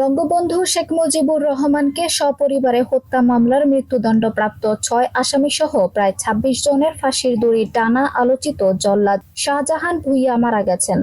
বঙ্গবন্ধু শেখ মুজিবুর রহমানকে সপরিবারে হত্যা মামলার মৃত্যুদণ্ডপ্রাপ্ত ছয় আসামি সহ প্রায় ২৬ জনের ফাঁসির দড়ি টানা আলোচিত জল্লাদ শাহজাহান ভুইয়া মারা গেছেন।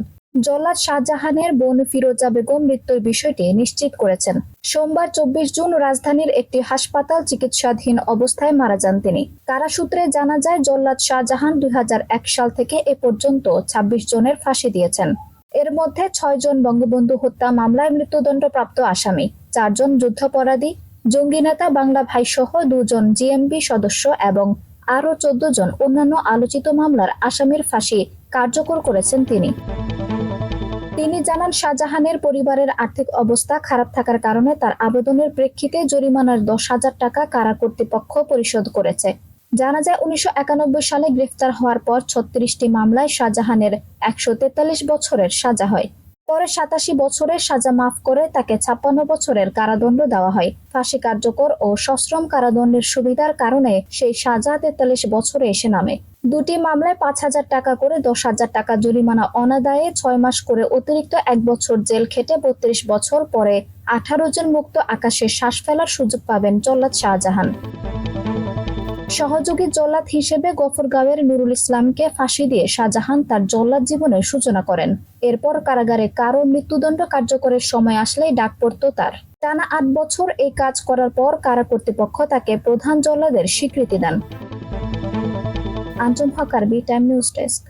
জল্লাদ শাহজাহানের বোন ফিরোজা বেগম মৃত্যুর বিষয়টি নিশ্চিত করেছেন। সোমবার চব্বিশ জুন রাজধানীর একটি হাসপাতাল চিকিৎসাধীন অবস্থায় মারা যান তিনি। কারা সূত্রে জানা যায়, জল্লাদ শাহজাহান দুই হাজার এক সাল থেকে এ পর্যন্ত ২৬ জনের ফাঁসি দিয়েছেন। এর মধ্যে ছয়জন বঙ্গবন্ধু হত্যা মামলায় মৃত্যুদণ্ডপ্রাপ্ত আসামি চারজন যুদ্ধাপরাধী, জঙ্গি নেতা, বাংলা ভাই সহ দুজন জিএমবি সদস্য এবং আরও চোদ্দ জন অন্যান্য আলোচিত মামলার আসামির ফাঁসি কার্যকর করেছেন তিনি। তিনি জানান, শাহজাহানের পরিবারের আর্থিক অবস্থা খারাপ থাকার কারণে তার আবেদনের প্রেক্ষিতে জরিমানার দশ হাজার টাকা কারা কর্তৃপক্ষ পরিশোধ করেছে। জানা যায়, উনিশশো একানব্বই সালে গ্রেফতার হওয়ার পর ছত্রিশটি মামলায় শাহজাহানের একশো তেতাল্লিশ বছরের সাজা হয়। পরে সাতাশি বছরের সাজা মাফ করে তাকে ছাপ্পান্ন বছরের কারাদণ্ড দেওয়া হয়। ফাঁসি কার্যকর ও সশ্রম কারাদণ্ডের সুবিধার কারণে সেই সাজা তেতাল্লিশ বছরে এসে নামে। দুটি মামলায় পাঁচ হাজার টাকা করে দশ হাজার টাকা জরিমানা অনাদায়ে ছয় মাস করে অতিরিক্ত এক বছর জেল খেটে বত্রিশ বছর পরে আঠারো জন মুক্ত আকাশে শ্বাস ফেলার সুযোগ পাবেন জল্লাদ শাহজাহান। সহযোগী জল্লাদ হিসেবে গফরগাঁওয়ের নুরুল ইসলামকে ফাঁসি দিয়ে শাহজাহান তার জল্লাদ জীবনের সূচনা করেন। এরপর কারাগারে কারও মৃত্যুদণ্ড কার্যকরের সময় আসলেই ডাক পড়ত তার। টানা আট বছর এই কাজ করার পর কারা কর্তৃপক্ষ তাকে প্রধান জল্লাদের স্বীকৃতি দেন। Anjam Hakar, B time news desk.